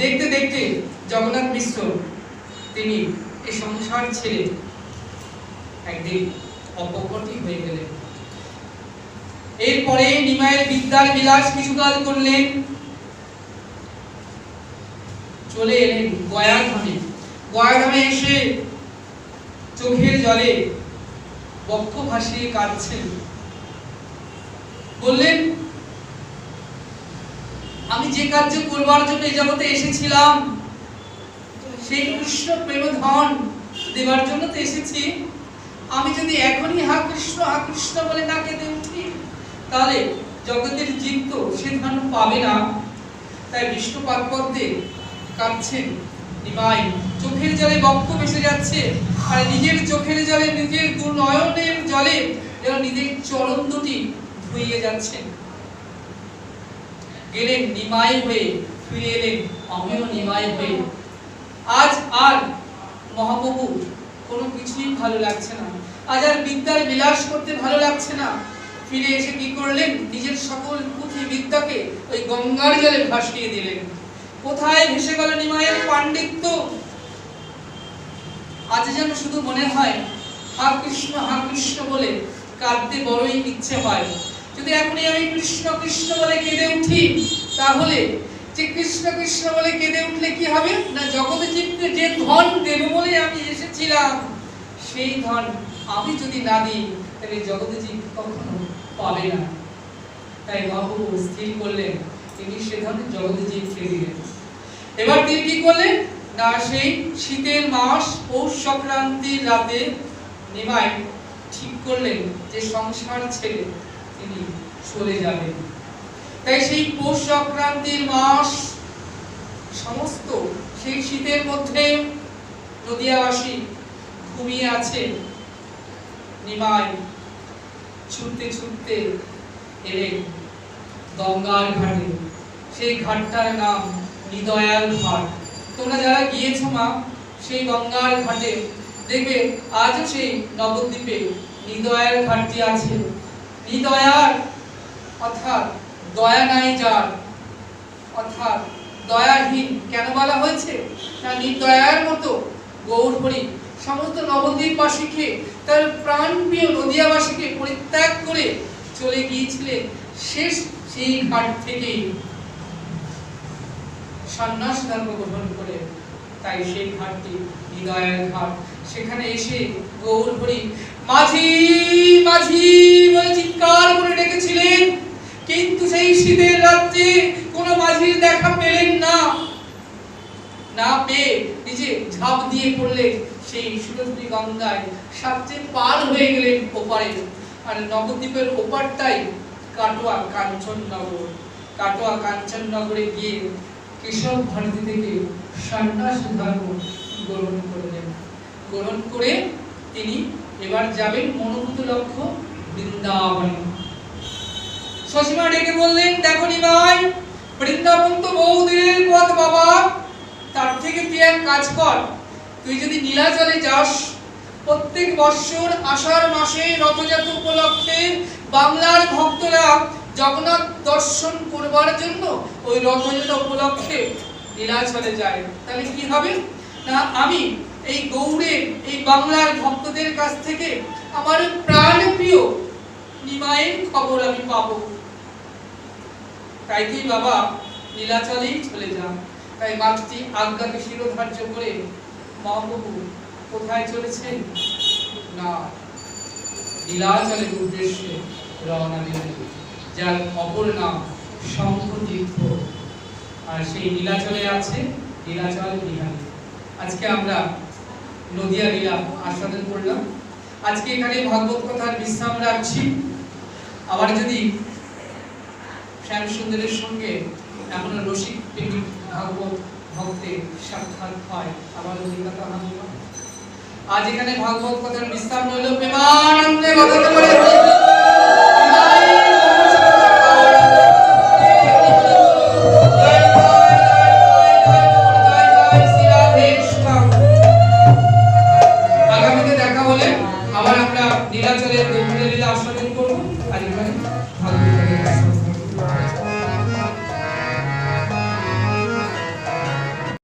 দেখতে দেখতে জগন্নাথ মিশ্র তিনি এই সংসার ছেড়ে একদিন অপকটি হয়ে গেলেন। এরপরে নিমায়ের বিদ্যার বিলাস কিছুকাল করলেন। চলে এলেন গয়া ধামে গয়া ধামে এসে চোখের জলে বক্ষ ভাসিয়ে কাঁদছেন। বললেন আমি যে কার্য করবার জন্য এই জগতে এসেছিলাম, সেই কৃষ্ণ প্রেম ধন দেবার জন্য তো এসেছি। আমি যদি এখনই হা কৃষ্ণ হা কৃষ্ণ বলে না কেঁদে উঠি, তাহলে জগতের জীব তো সে ধন পাবে না। তাই বিষ্ণু পাদপদ্মে কাঁদছেন, নিমাই। চোখের জলে বক্ষ ভেসে যাচ্ছে, আর নিজের চোখের জলে, নিজের দুর্নয়নের জলে যেন নিজের চরণ দুটি ধুইয়ে যাচ্ছেন গেলেন নিমাই হয়ে, ফিরে এলেন আমিও নিমাই হয়ে। আজ আর মহাপ্রভু কোনো কিছুই ভালো লাগছে না। আজ আর বিদ্যার বিলাস করতে ভালো লাগছে না। ফিরে এসে কি করলেন? নিজের সকল পুঁথি বিদ্যাকে ওই গঙ্গার জলে ভাসিয়ে দিলেন। কোথায় ভেসে গেল নিমায়ের পাণ্ডিত্য? আজ যেন শুধু মনে হয়, হা কৃষ্ণ হা কৃষ্ণ বলে কাঁদতে বড়ই ইচ্ছে হয়। যদি এখনই আমি কৃষ্ণ কৃষ্ণ বলে কেঁদে উঠি, তাহলে যে কৃষ্ণ কৃষ্ণ বলে কেঁদে উঠলে কি হবে? না জগতে জীবকে যে ধন দেব বলে আমি এসেছিলাম, সেই ধন আমি যদি না দিই, তাহলে জগতে জীব কখনো পাবে না। তাই বাবু স্থির করলেন, তিনি সে ধন জগতে জীবকে দিলেন। এবার তিনি কি করলেন? না, সেই শীতের মাস পৌষ সংক্রান্তির রাতে নিমাই ঠিক করলেন যে সংসার ছেড়ে তিনি চলে যাবেন। তাই সেই পৌষ সংক্রান্তির মাস সমস্ত সেই শীতের মধ্যে নদিয়াবাসী ঘুমিয়ে আছে, নিমাই ছুটতে ছুটতে এলেন গঙ্গার ঘাটে। সেই ঘাটটার নাম নিদয়াল ঘাট। তোমরা যারা গিয়েছো মা, সেই গঙ্গার ঘাটে, দেখবে আজও সেই নবদ্বীপে নিদয়াল ঘাটটি আছে। নিদয়ার অর্থাৎ দয়া নাই যার, অর্থাৎ দয়াহীন, কেন বলা হয়েছে? না নির্দয়ার মতো গৌর হরি সমস্ত নবদ্বীপবাসীকে তার প্রাণপ্রিয় নদিয়াবাসীকে পরিত্যাগ করে চলে গিয়েছিলেন শেষ সেই ঘাট থেকেই। সন্ন্যাস ধর্ম গ্রহণ করে। তাই সেই ঘাটটি হৃদয়ের ঘাট। সেখানে এসে গৌর হরি মাঝি মাঝি বলে চিৎকার করে ডেকেছিলেন। কিন্তু সেই শীতের রাত্রে কোনো মাঝির দেখা পেলেন না। না পেয়ে নিজে ঝাঁপ দিয়ে পড়লেন সেই সুরদ্রী গঙ্গায়। সাথে পার হয়ে গেলেন ওপারে। আর নবদ্বীপের ওপারটাই কাটোয়া কাঞ্চননগর কাটোয়া কাঞ্চননগরে গিয়ে কেশব ভারতী থেকে সন্ন্যাস ধর্ম গ্রহণ করলেন। গ্রহণ করে তিনি এবার যাবেন মনোভূত লক্ষ্য বৃন্দাবনে। শশীমা ডেকে বললেন, দেখো নিমাই বৃন্দাবন তো বহুদিনের পথ বাবা। তার থেকে তুই এক কাজ কর, তুই যদি নীলাচলে যাস, প্রত্যেক বৎসর আষাঢ় মাসে রথযাত্রা উপলক্ষে বাংলার ভক্তরা জগন্নাথ দর্শন করবার জন্য ওই রথযাত্রা উপলক্ষে নীলাচলে যায়। তাহলে কি হবে? না, আমি এই গৌড়ের এই বাংলার ভক্তদের কাছ থেকে আমার প্রাণ প্রিয় নিমায়ের খবর আমি পাবো। তাই তুই বাবা নীলাচলেই চলে যা। তাই মাতৃ আজ্ঞাকে শিরোধার্য করে, মহাপ্রভু কোথায় চলেছেন? না নীলাচলের উদ্দেশ্যে রওনা দিলেন যার অপর নাম শঙ্খতীর্থ। আর সেই নীলাচলে আছে নীলাচল বিহারী। আজকে আমরা নদিয়া লীলা আস্বাদন করলাম। আজকে এখানে ভাগবত কথার বিশ্রাম রাখছি। আবার যদি শ্যাম সুন্দরের সঙ্গে এমন রসিক প্রেমিক ভাগবত ভক্তের সাক্ষাৎ হয়, আবার অভিজ্ঞতা আজ এখানে ভাগবত কথার বিশ্রাম রইল। প্রেমানন্দে কথা বলে নীলাচলের দক্ষিণে লীলা আস্বাদন করব আর এখানে ভালো